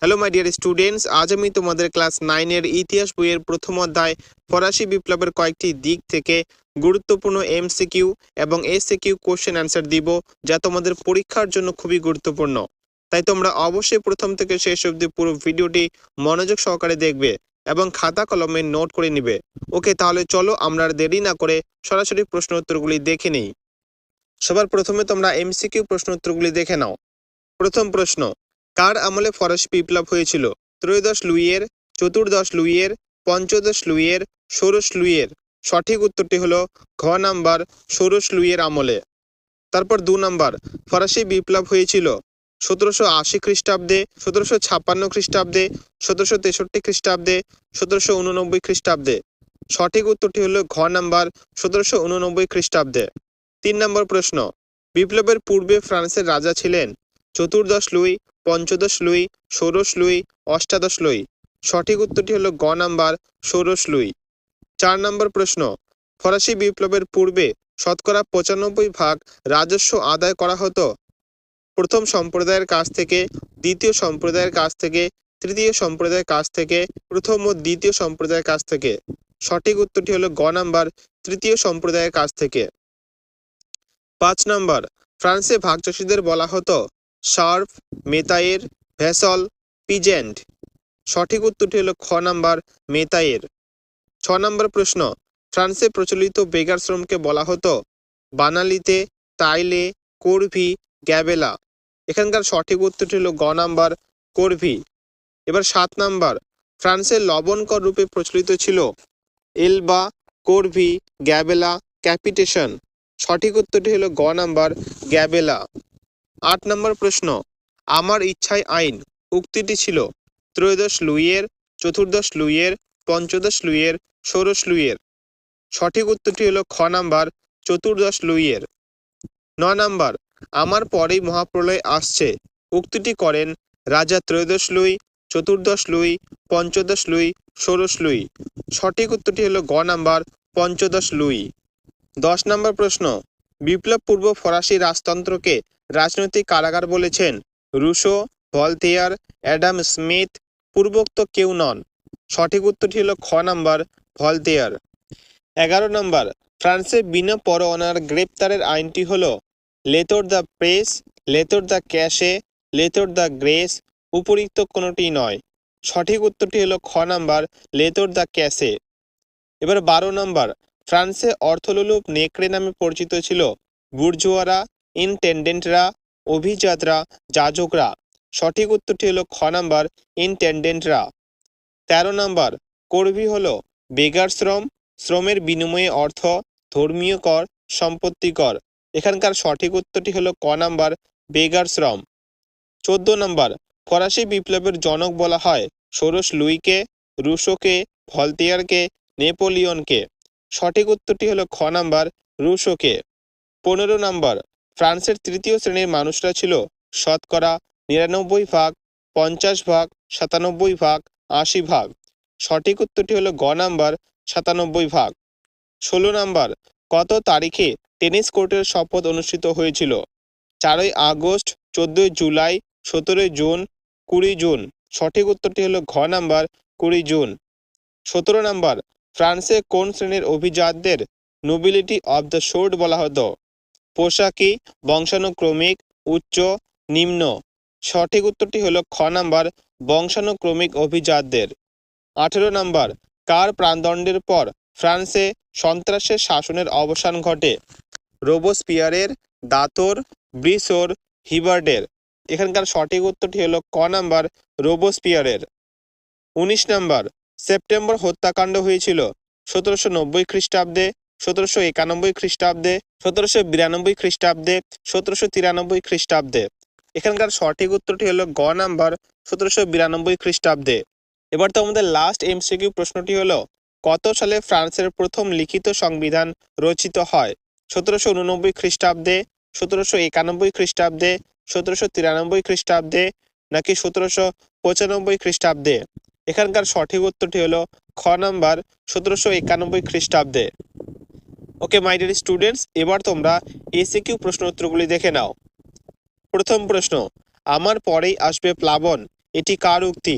Hello my dear students আজ আমি তোমাদের ক্লাস নাইনের ইতিহাস বইয়ের প্রথম অধ্যায় ফরাসি বিপ্লবের কয়েকটি দিক থেকে গুরুত্বপূর্ণ এমসিকিউ এবং এসিকিউ কোশ্চেন অ্যান্সার দিব, যা তোমাদের পরীক্ষার জন্য খুবই গুরুত্বপূর্ণ। তাই তোমরা অবশ্যই প্রথম থেকে শেষ অবধি পুরো ভিডিওটি মনোযোগ সহকারে দেখবে এবং খাতা কলমে নোট করে নিবে। ওকে তাহলে চলো আমরা দেরি না করে সরাসরি প্রশ্ন উত্তরগুলি দেখে নিই। সবার প্রথমে তোমরা এমসিকিউ প্রশ্ন উত্তরগুলি দেখে নাও। প্রথম প্রশ্ন কার আমলে ফরাসি বিপ্লব হয়েছিল? ত্রয়োদশ লুইয়ের, চতুর্দশ লুইয়ের, পঞ্চদশ লুইয়ের, ষোড়শ লুইয়ের। সঠিক উত্তরটি হলো ঘ নাম্বার ষোড়শ লুইয়ের আমলে। তারপর দু নাম্বার, ফরাসি বিপ্লব হয়েছিল সতেরোশো আশি খ্রিস্টাব্দে, সতেরোশো ছাপ্পান্ন খ্রিস্টাব্দে, সতেরোশো তেষট্টি খ্রিস্টাব্দে, সতেরোশো উননব্বই খ্রিস্টাব্দে। সঠিক উত্তরটি হলো ঘ নাম্বার সতেরোশো উননব্বই খ্রিস্টাব্দে। তিন নম্বর প্রশ্ন, বিপ্লবের পূর্বে ফ্রান্সের রাজা ছিলেন চতুর্দশ লুই পঞ্চদশ লুই, ষোড়শ লুই, অষ্টাদশ লুই। সঠিক উত্তরটি হলো গ নাম্বার, ষোড়শ লুই। চার নম্বর প্রশ্ন, ফরাসি বিপ্লবের পূর্বে শতকরা পঁচানব্বই ভাগ রাজস্ব আদায় করা হতো? প্রথম সম্প্রদায়ের কাছ থেকে, দ্বিতীয় সম্প্রদায়ের কাছ থেকে, তৃতীয় সম্প্রদায়ের কাছ থেকে, প্রথম ও দ্বিতীয় সম্প্রদায়ের কাছ থেকে। সঠিক উত্তরটি হলো গ নাম্বার, তৃতীয় সম্প্রদায়ের কাছ থেকে। পাঁচ নম্বর, ফ্রান্সে ভাগ চাষিদের বলা হতো শার্প মেতায়ের ভেসল, পিজেন্ট। সঠিক উত্তরটি হলো খ নাম্বার মেতায়ের ছ নম্বর প্রশ্ন, ফ্রান্সে প্রচলিত বেগার শ্রমকে বলা হতো বানালিতে, তাইলে, করভি, গ্যাবেলা। এখানকার সঠিক উত্তরটি হলো গ নাম্বার, করভি। এবার সাত নাম্বার ফ্রান্সের লবণকর রূপে প্রচলিত ছিল এলবা, করভি, গ্যাবেলা, ক্যাপিটেশন। সঠিক উত্তরটি হলো গ নাম্বার, গ্যাবেলা। আট নম্বর প্রশ্ন, আমার ইচ্ছায় আইন, উক্তিটি ছিল, ত্রয়োদশ লুইয়ের, চতুর্দশ লুইয়ের, পঞ্চদশ লুইয়ের, ষোড়শ লুইয়ের। সঠিক উত্তরটি হলো খ নাম্বার, চতুর্দশ লুইয়ের। ন নাম্বার, আমার পরেই মহাপ্রলয় আসছে, উক্তিটি করেন, রাজা ত্রয়োদশ লুই, চতুর্দশ লুই, পঞ্চদশ লুই, ষোড়শ লুই। সঠিক উত্তরটি হলো গ নাম্বার, পঞ্চদশ লুই। দশ নম্বর প্রশ্ন বিপ্লব পূর্ব ফরাসি রাজতন্ত্রকে রাজনৈতিক কারাগার বলেছেন। রুশো, ভলতেয়ার, অ্যাডাম স্মিথ পূর্বোক্ত কেউ নন। সঠিক উত্তরটি হল খ নাম্বার, ভলতেয়ার। এগারো নম্বর, ফ্রান্সে বিনা পরোয়ানার গ্রেপ্তারের আইনটি হল লেতর দ্য প্রেস, লেতর দ্য ক্যাশে, লেতর দ্য গ্রেস উপরিক্ত কোনোটি নয়। সঠিক উত্তরটি হলো খ নাম্বার, লেতর দ্য ক্যাশে। এবার বারো নম্বর ফ্রান্সে অর্থলোলুপ নেকড়ে নামে পরিচিত ছিল। বুর্জুয়ারা, ইনটেন্ডেন্টরা, অভিজাতরা, যাজকরা। সঠিক উত্তরটি হলো খ নাম্বার, ইনটেন্ডেন্টরা। তেরো নম্বর, করভি হলো বেগার শ্রম, শ্রমের বিনিময়ে অর্থ, ধর্মীয় কর, সম্পত্তি কর। এখানকার সঠিক উত্তরটি হলো ক নাম্বার, বেগার শ্রম। চোদ্দ নম্বর, ফরাসি বিপ্লবের জনক বলা হয়, ষোড়শ লুইকে, রুশোকে, ভলতিয়ারকে, নেপোলিয়নকে। সঠিক উত্তরটি হলো খ নাম্বার রুশোকে। পনেরো নম্বর, ফ্রান্সের তৃতীয় শ্রেণির মানুষরা ছিল শতকরা নিরানব্বই ভাগ, পঞ্চাশ ভাগ, সাতানব্বই ভাগ, আশি ভাগ। সঠিক উত্তরটি হলো গ নাম্বার, সাতানব্বই ভাগ। ষোলো নাম্বার, কত তারিখে টেনিস কোর্টের শপথ অনুষ্ঠিত হয়েছিল? চারই আগস্ট, চোদ্দই জুলাই, সতেরোই জুন, কুড়ি জুন। সঠিক উত্তরটি হলো ঘ নাম্বার, কুড়ি জুন। সতেরো নাম্বার ফ্রান্সে কোন শ্রেণির অভিজাতদের নোবিলিটি অব দ্য শোর্ড বলা হতো? পোশাকি, বংশানুক্রমিক, উচ্চ, নিম্ন। সঠিক উত্তরটি হলো খ নাম্বার, বংশানুক্রমিক অভিজাতদের। আঠেরো নাম্বার, কার প্রাণদণ্ডের পর ফ্রান্সে সন্ত্রাসের শাসনের অবসান ঘটে? রোবোস্পিয়ারের, দাতর, ব্রিসোর, হিবার্ডের। এখানকার সঠিক উত্তরটি হলো ক নাম্বার, রোবোস্পিয়ারের। উনিশ নাম্বার সেপ্টেম্বর হত্যাকাণ্ড হয়েছিল। সতেরোশো নব্বই খ্রিস্টাব্দে, সতেরোশো একানব্বই খ্রিস্টাব্দে, সতেরোশো বিরানব্বই খ্রিস্টাব্দে, সতেরোশো তিরানব্বই খ্রিস্টাব্দে। এখানকার সঠিক উত্তরটি হলো গ নাম্বার, সতেরোশো বিরানব্বই খ্রিস্টাব্দে। এবার তো আমাদের লাস্ট এমসিকিউ প্রশ্নটি হলো, কত সালে ফ্রান্সের প্রথম লিখিত সংবিধান রচিত হয়? সতেরোশো উননব্বই খ্রিস্টাব্দে, সতেরোশো একানব্বই খ্রিস্টাব্দে, সতেরোশো তিরানব্বই খ্রিস্টাব্দে, নাকি সতেরোশো পঁচানব্বই খ্রিস্টাব্দে? এখানকার সঠিক উত্তরটি হলো খ নাম্বার সতেরোশো একানব্বই খ্রিস্টাব্দে। ওকে মাই ডিয়ার স্টুডেন্টস এবার তোমরা এসে কিউ প্রশ্ন উত্তরগুলি দেখে নাও। প্রথম প্রশ্ন, আমার পরেই আসবে প্লাবন, এটি কার উক্তি?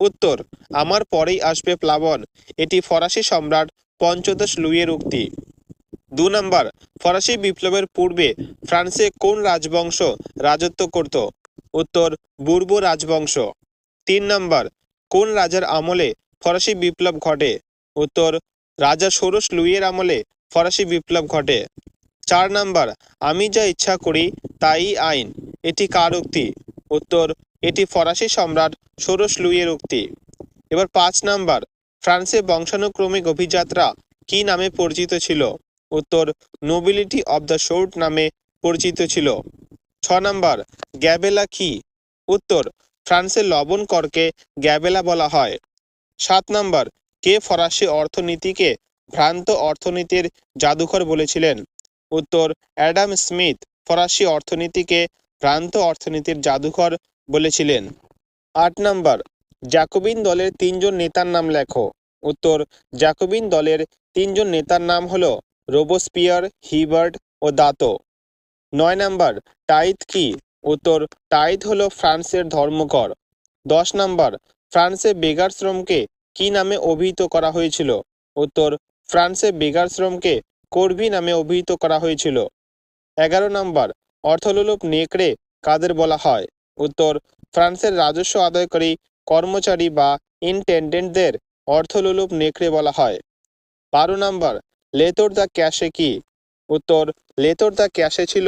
উত্তর, আমার পরেই আসবে প্লাবন, এটি ফরাসি সম্রাট পঞ্চদশ লুইয়ের উক্তি। দু নম্বর, ফরাসি বিপ্লবের পূর্বে ফ্রান্সে কোন রাজবংশ রাজত্ব করত? উত্তর, বুর্ব রাজবংশ। তিন নম্বর কোন রাজার আমলে ফরাসি বিপ্লব ঘটে? উত্তর, রাজা ষোড়শ লুইয়ের আমলে ফরাসি বিপ্লব ঘটে। চার নাম্বার, আমি যা ইচ্ছা করি তাই আইন। এটি কার উক্তি? উত্তর, এটি ফরাসি সম্রাট ষোড়শ লুইয়ের উক্তি। এবার পাঁচ নাম্বার, ফ্রান্সে বংশানুক্রমিক অভিযাত্রা কি নামে পরিচিত ছিল? উত্তর, নোবিলিটি অব দ্য শোর্ট নামে পরিচিত ছিল। ছ নাম্বার, গ্যাবেলা কি? উত্তর ফ্রান্সের লবণ করকে গ্যাবেলা বলা হয়। সাত নম্বর, কে ফরাসি অর্থনীতিকে ভ্রান্ত অর্থনীতির জাদুঘর বলেছিলেন? উত্তর, অ্যাডাম স্মিথ ফরাসি অর্থনীতিকে ভ্রান্ত অর্থনীতির জাদুঘর বলেছিলেন। আট নম্বর, জ্যাকোবিন দলের তিনজন নেতার নাম লেখো। উত্তর, জ্যাকোবিন দলের তিনজন নেতার নাম হল রোবোস্পিয়ার, হিবার্ট ও দাতো। নয় নম্বর টাইথ কি? উত্তর টাইথ হলো ফ্রান্সের ধর্মকর দশ নাম্বার, ফ্রান্সে বেগার শ্রমকে কি নামে অভিহিত করা হয়েছিল? উত্তর, ফ্রান্সে বেগার শ্রমকে কর্ভি নামে অভিহিত করা হয়েছিল। এগারো নাম্বার, অর্থলোলুপ নেকড়ে কাদের বলা হয়? উত্তর, ফ্রান্সের রাজস্ব আদায়কারী কর্মচারী বা ইনটেন্ডেন্টদের অর্থলোলুপ নেকড়ে বলা হয়। বারো নাম্বার, লেতর দ্য ক্যাশে কি? উত্তর, লেতর দ্য ক্যাশে ছিল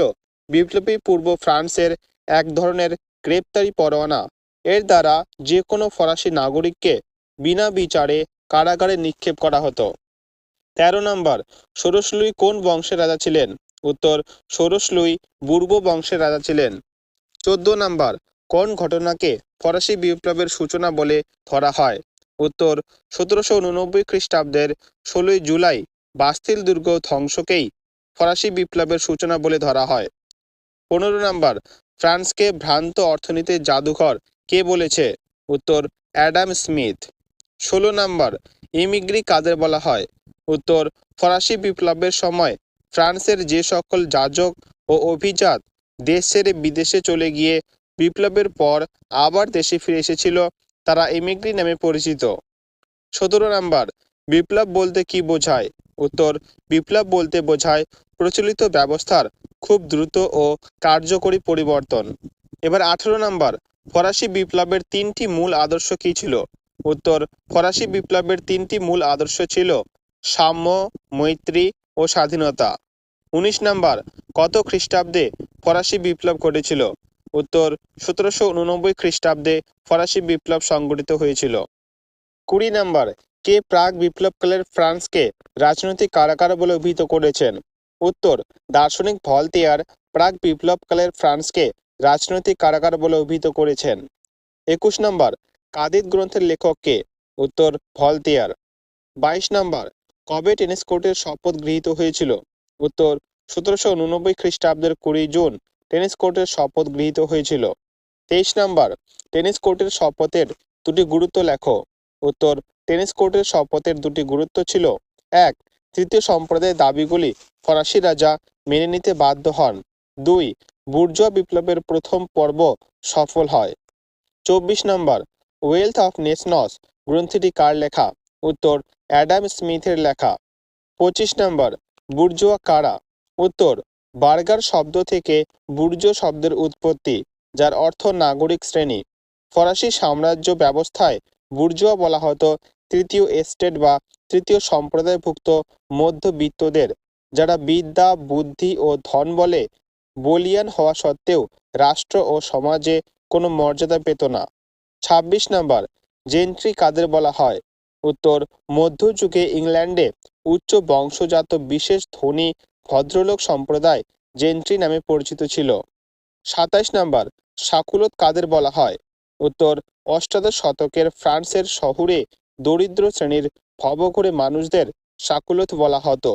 বিপ্লবী পূর্ব ফ্রান্সের এক ধরনের গ্রেপ্তারি পরোয়ানা। এর দ্বারা যে কোনো ফরাসি নাগরিককে বিনা বিচারে কারাগারে নিক্ষেপ করা হতো। তেরো নম্বর ষোড়শলুই কোন বংশের রাজা ছিলেন? উত্তর ষোড়শলুই বুর্ব বংশের রাজা ছিলেন। চোদ্দ নম্বর, কোন ঘটনাকে ফরাসি বিপ্লবের সূচনা বলে ধরা হয়? উত্তর, সতেরোশো উননব্বই খ্রিস্টাব্দের ষোলোই জুলাই বাস্তিল দুর্গ ধ্বংসকেই ফরাসি বিপ্লবের সূচনা বলে ধরা হয়। পনেরো নাম্বার, ফ্রান্সকে ভ্রান্ত অর্থনীতির জাদুঘর কে বলেছে? উত্তর, অ্যাডাম স্মিথ। ষোলো নাম্বার, ইমিগ্রি কাদের বলা হয়? উত্তর, ফরাসি বিপ্লবের সময় ফ্রান্সের যে সকল যাজক ও অভিজাত দেশ ছেড়ে বিদেশে চলে গিয়ে বিপ্লবের পর আবার দেশে ফিরে এসেছিল, তারা ইমিগ্রি নামে পরিচিত। সতেরো নাম্বার, বিপ্লব বলতে কি বোঝায়? উত্তর, বিপ্লব বলতে বোঝায় প্রচলিত ব্যবস্থার খুব দ্রুত ও কার্যকরী পরিবর্তন। এবার আঠেরো নাম্বার, ফরাসি বিপ্লবের তিনটি মূল আদর্শ কি ছিল? উত্তর, ফরাসি বিপ্লবের তিনটি মূল আদর্শ ছিল সাম্য, মৈত্রী ও স্বাধীনতা। উনিশ নাম্বার, কত খ্রিস্টাব্দে ফরাসি বিপ্লব ঘটেছিল? উত্তর, সতেরোশো উননব্বই খ্রিস্টাব্দে ফরাসি বিপ্লব সংগঠিত হয়েছিল। কুড়ি নাম্বার, কে প্রাক বিপ্লবকালের ফ্রান্সকে রাজনৈতিক কারাগার বলে অভিহিত করেছেন? উত্তর, দার্শনিক ভলতেয়ার প্রাক বিপ্লবকালের ফ্রান্সকে রাজনৈতিক কারাগার বলে অভিহিত করেছেন। একুশ নম্বর, কাদিদ গ্রন্থের লেখক কে? উত্তর, ভলতেয়ার। বাইশ নম্বর, কবে টেনিস কোর্টের শপথ গৃহীত হয়েছিল? উত্তর, সতেরোশো উননব্বই খ্রিস্টাব্দের কুড়ি জুন টেনিস কোর্টের শপথ গৃহীত হয়েছিল। তেইশ নম্বর, টেনিস কোর্টের শপথের দুটি গুরুত্ব লেখো। উত্তর, টেনিস কোর্টের শপথের দুটি গুরুত্ব ছিল, এক তৃতীয় সম্প্রদায়ের দাবিগুলি ফরাসি রাজা মেনে নিতে বাধ্য হন। দুই, বুর্জোয়া বিপ্লবের প্রথম পর্ব সফল হয়। চব্বিশ নম্বর ওয়েলথ অফ নেশনস গ্রন্থটি কার লেখা? উত্তর অ্যাডাম স্মিথের লেখা। পঁচিশ নম্বর, বুর্জোয়া কারা? উত্তর, বার্গার শব্দ থেকে বুর্জ শব্দের উৎপত্তি, যার অর্থ নাগরিক শ্রেণি। ফরাসি সাম্রাজ্য ব্যবস্থায় বুর্জোয়া বলা হতো তৃতীয় এস্টেট বা তৃতীয় সম্প্রদায়ভুক্ত মধ্যবিত্তদের, যারা বিদ্যা, বুদ্ধি ও ধন বলে বলিয়ান হওয়া সত্ত্বেও রাষ্ট্র ও সমাজে কোনো মর্যাদা পেত না। ছাব্বিশ নম্বর, জেন্ট্রি কাদের বলা হয়? উত্তর, মধ্যযুগে ইংল্যান্ডে উচ্চ বংশজাত বিশেষ ধনী ভদ্রলোক সম্প্রদায় জেন্ট্রি নামে পরিচিত ছিল। সাতাইশ নম্বর সাকুলত কাদের বলা হয়? উত্তর, অষ্টাদশ শতকের ফ্রান্সের শহুরে দরিদ্র শ্রেণির ভবঘুরে মানুষদের সাকুলত বলা হতো।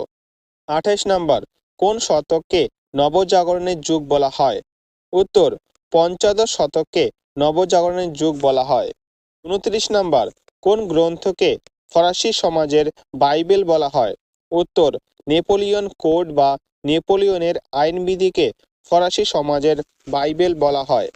আঠাইশ নম্বর, কোন শতককে নবজাগরণের যুগ বলা হয়? উত্তর, পঞ্চদশ শতককে নবজাগরণের যুগ বলা হয়। উনত্রিশ নম্বর, কোন গ্রন্থকে ফরাসি সমাজের বাইবেল বলা হয়? উত্তর, নেপোলিয়ন কোড বা নেপোলিয়নের আইনবিধিকে ফরাসি সমাজের বাইবেল বলা হয়।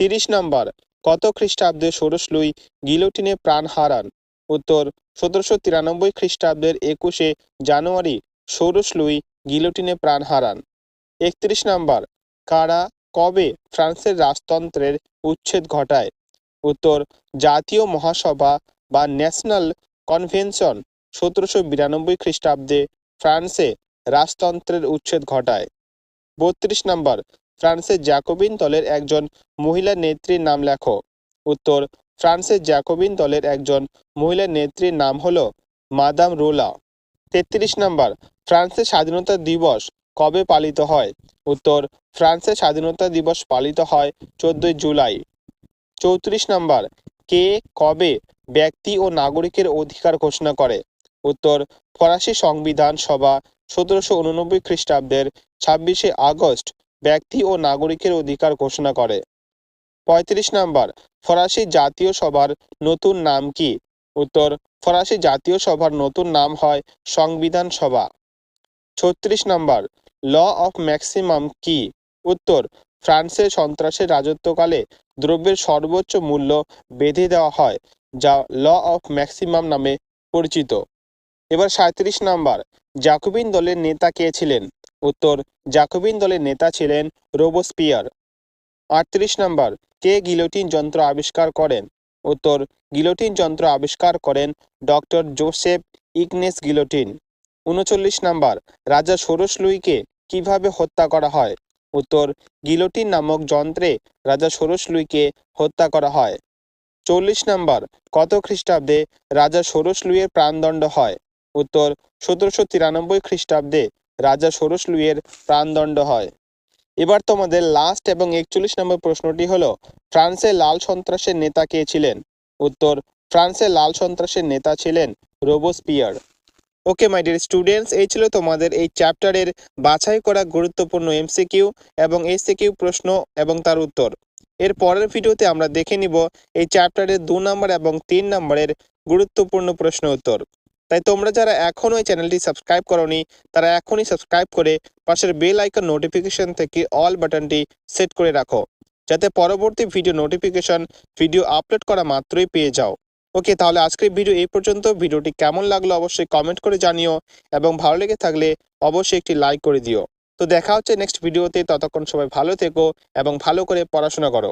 তিরিশ নম্বর, কত খ্রিস্টাব্দে ষোড়শ লুই গিলোটিনে প্রাণ হারান? উত্তর সতেরোশো তিরানব্বই খ্রিস্টাব্দের একুশে জানুয়ারি ষোড়শ লুই গিলোটিনে প্রাণ হারান। একত্রিশ নম্বর, কারা কবে ফ্রান্সের রাজতন্ত্রের উচ্ছেদ ঘটায়? উত্তর, জাতীয় মহাসভা বা ন্যাশনাল কনভেনশন সতেরোশো বিরানব্বই খ্রিস্টাব্দে ফ্রান্সে রাজতন্ত্রের উচ্ছেদ ঘটায়। বত্রিশ নম্বর ফ্রান্সের জ্যাকোবিন দলের একজন মহিলা নেত্রীর নাম লেখো। উত্তর ফ্রান্সের জ্যাকোবিন দলের একজন মহিলা নেত্রীর নাম হলো মাদাম রোলা। তেত্রিশ নম্বর, ফ্রান্সের স্বাধীনতা দিবস কবে পালিত হয়? উত্তর, ফ্রান্সের স্বাধীনতা দিবস পালিত হয় চোদ্দই জুলাই। চৌত্রিশ নম্বর, কে কবে ব্যক্তি ও নাগরিকের অধিকার ঘোষণা করে? উত্তর, ফরাসি সংবিধান সভা সতেরোশো উননব্বই খ্রিস্টাব্দের ছাব্বিশে আগস্ট ব্যক্তি ও নাগরিকের অধিকার ঘোষণা করে। পঁয়ত্রিশ নম্বর, ফরাসি জাতীয় সভার নতুন নাম কি? উত্তর, ফরাসি জাতীয় সভার নতুন নাম হয় সংবিধান সভা। ছত্রিশ নম্বর, ল অফ ম্যাক্সিমাম কি? উত্তর ফ্রান্সের সন্ত্রাসের রাজত্বকালে দ্রব্যের সর্বোচ্চ মূল্য বেঁধে দেওয়া হয়, যা ল অফ ম্যাক্সিমাম নামে পরিচিত। এবার সাঁত্রিশ নম্বর জাকোবিন দলের নেতা কে ছিলেন? উত্তর জাকোবিন দলের নেতা ছিলেন রোবোস্পিয়ার। আটত্রিশ নম্বর, কে গিলোটিন যন্ত্র আবিষ্কার করেন? উত্তর, গিলোটিন যন্ত্র আবিষ্কার করেন ডক্টর জোসেফ ইগনেস গিলোটিন। উনচল্লিশ নম্বর, রাজা ষোড়শ লুইকে কীভাবে হত্যা করা হয়? উত্তর, গিলোটিন নামক যন্ত্রে রাজা ষোড়শ লুইকে হত্যা করা হয়। চল্লিশ নম্বর, কত খ্রিস্টাব্দে রাজা ষোড়শ লুইয়ের প্রাণদণ্ড হয়? উত্তর, সতেরোশো তিরানব্বই খ্রিস্টাব্দে রাজা ষোড়শ লুইয়ের প্রাণদণ্ড হয়। এবার তোমাদের লাস্ট এবং একচল্লিশ নম্বর প্রশ্নটি হলো, ফ্রান্সের লাল সন্ত্রাসের নেতা কে ছিলেন? উত্তর, ফ্রান্সের লাল সন্ত্রাসের নেতা ছিলেন Robespierre. Okay my dear students এই ছিল তোমাদের এই চ্যাপ্টারের বাছাই করা গুরুত্বপূর্ণ এমসিকিউ এবং এসিকিউ প্রশ্ন এবং তার উত্তর। এর পরের ভিডিওতে আমরা দেখে নিব এই চ্যাপ্টারের দু নম্বর এবং তিন নম্বরের গুরুত্বপূর্ণ প্রশ্ন উত্তর। তাই তোমরা যারা এখনও এই চ্যানেলটি সাবস্ক্রাইব করনি, তারা এখনই সাবস্ক্রাইব করে পাশের বেল আইকন নোটিফিকেশন থেকে অল বাটনটি সেট করে রাখো, যাতে পরবর্তী ভিডিও নোটিফিকেশন ভিডিও আপলোড করা মাত্রই পেয়ে যাও। ওকে, তাহলে আজকের ভিডিও এই পর্যন্ত। ভিডিওটি কেমন লাগল অবশ্যই কমেন্ট করে জানিও এবং ভালো লেগে থাকলে অবশ্যই একটি লাইক করে দিও। তো দেখা হচ্ছে নেক্সট ভিডিওতে, ততক্ষণ সবাই ভালো থেকো এবং ভালো করে পড়াশোনা করো।